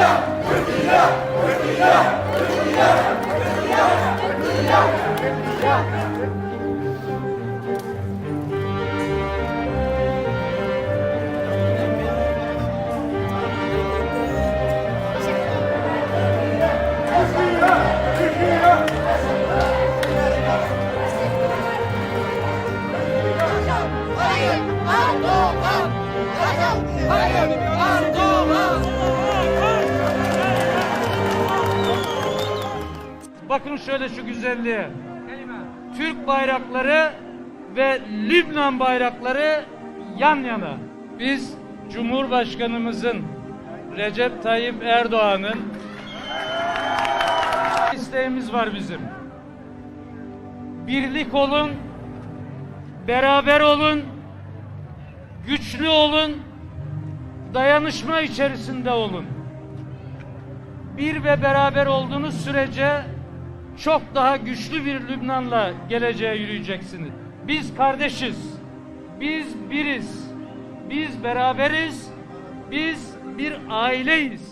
아니, 아니, 아니, 아니, Bakın şöyle şu güzelliğe. Türk bayrakları ve Lübnan bayrakları yan yana. Biz Cumhurbaşkanımızın Recep Tayyip Erdoğan'ın isteğimiz var bizim. Birlik olun, beraber olun, güçlü olun, dayanışma içerisinde olun. Bir ve beraber olduğunuz sürece çok daha güçlü bir Lübnan'la geleceğe yürüyeceksiniz. Biz kardeşiz. Biz biriz. Biz beraberiz. Biz bir aileyiz.